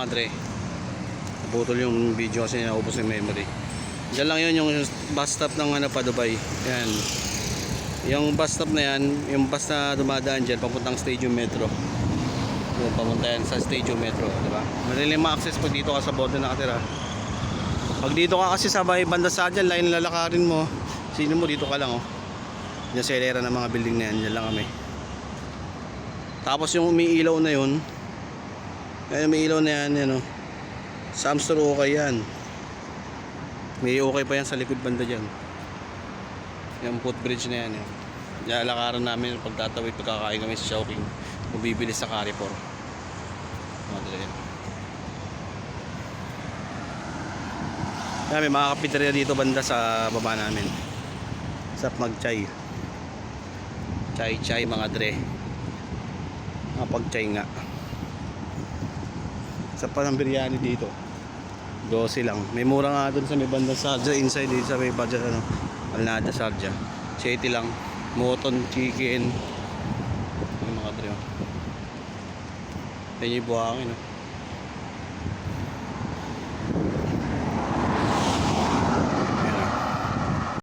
mga dre. Yung video kasi naubos yung memory. Diyan lang yun yung bus stop ng ano pa Dubai. Yan. Yung bus stop na yan, yung bus na dumadaan dyan, papuntang Stadium Metro. Yung papunta yan sa Stadium Metro, di ba? Madaling ma-access pag dito ka sa border nakatira. Pag dito ka kasi sa may banda sa dyan, line lalakarin mo. Sino mo dito ka lang oh. Diyan sa ng mga building na yan, dyan lang kami. Tapos yung umiilaw na yun, ay may ilaw na yan, yan oh. Samsung okay yan. May okay pa yan sa likod banda dyan. Yung footbridge na yan. Yan. Diyan lakaran namin pagtatawid pagkakain kami sa Shawking. Kung bibili sa Carrefour. Mga dala yan. Yan, may mga kapiterya dito banda sa baba namin. Sa magchay. Chay chay mga dre. Mga pagchay nga. Sa panang biryani dito. 12 lang. May mura nga doon sa may bandang Sarja inside dito sa may budget ano. Alnada Sarja. 7 lang. Moton, chicken. Yung mga dre. Yan yung buhangin. Oh.